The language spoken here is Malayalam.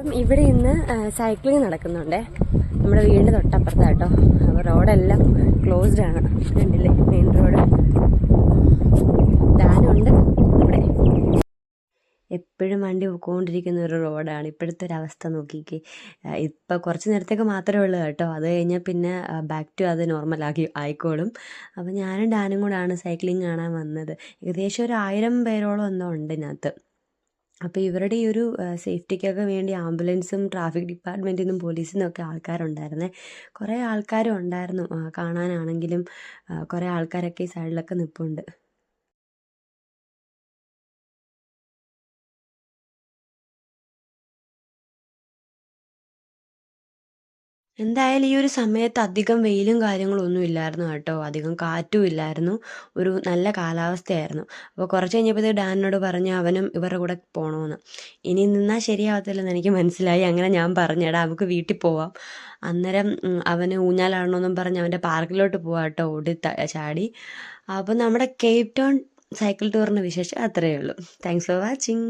അപ്പം ഇവിടെ ഇന്ന് സൈക്ലിംഗ് നടക്കുന്നുണ്ടേ. നമ്മുടെ വീടിന്റെ കേട്ടോ അപ്പോൾ റോഡെല്ലാം ക്ലോസ്ഡ് ആണ്. കണ്ടില്ലേ? മെയിൻ റോഡ് ഡാനുണ്ട് ഇവിടെ. എപ്പോഴും വണ്ടി പോയിക്കൊണ്ടിരിക്കുന്ന ഒരു റോഡാണ്. ഇപ്പോഴത്തെ ഒരു അവസ്ഥ നോക്കിക്ക്. ഇപ്പം കുറച്ച് നേരത്തേക്ക് മാത്രമേ ഉള്ളൂ കേട്ടോ. അത് കഴിഞ്ഞാൽ പിന്നെ ബാക്ക് ടു അത് നോർമലാക്കി ആയിക്കോളും. അപ്പോൾ ഞാനും ഡാനും കൂടാണ് സൈക്ലിംഗ് കാണാൻ വന്നത്. ഏകദേശം ഒരു ആയിരം പേരോളം എന്തോ ഉണ്ട് ഇതിനകത്ത്. അപ്പോൾ ഇവരുടെ ഈ ഒരു സേഫ്റ്റിക്കൊക്കെ വേണ്ടി ആംബുലൻസും ട്രാഫിക് ഡിപ്പാർട്ട്മെന്റിൽ നിന്നും പോലീസിൽ നിന്നൊക്കെ ആൾക്കാരുണ്ടായിരുന്നേ. കുറേ ആൾക്കാരും ഉണ്ടായിരുന്നു കാണാനാണെങ്കിലും കുറേ ആൾക്കാരൊക്കെ ഈ സൈഡിലൊക്കെ നിൽപ്പുണ്ട് എന്തായാലും ഈ ഒരു സമയത്ത് അധികം വെയിലും കാര്യങ്ങളും ഒന്നും ഇല്ലായിരുന്നു കേട്ടോ. അധികം കാറ്റും ഇല്ലായിരുന്നു. ഒരു നല്ല കാലാവസ്ഥയായിരുന്നു. അപ്പോൾ കുറച്ച് കഴിഞ്ഞപ്പോഴത്തേക്ക് ഡാനിനോട് പറഞ്ഞു അവനും ഇവരുടെ കൂടെ പോകണമെന്ന് ഇനി നിന്നാൽ ശരിയാവത്തില്ലെന്ന് എനിക്ക് മനസ്സിലായി. അങ്ങനെ ഞാൻ പറഞ്ഞു എടാ നമുക്ക് വീട്ടിൽ പോവാം. അന്നേരം അവന് ഊഞ്ഞാലാടണമെന്നും പറഞ്ഞ് അവന്റെ പാർക്കിലോട്ട് പോവാം കേട്ടോ. ഓടി ചാടി. അപ്പോൾ നമ്മുടെ കേപ്പ് ടൗൺ സൈക്കിൾ ടൂറിന് വിശേഷം അത്രയേ ഉള്ളൂ. Thanks for watching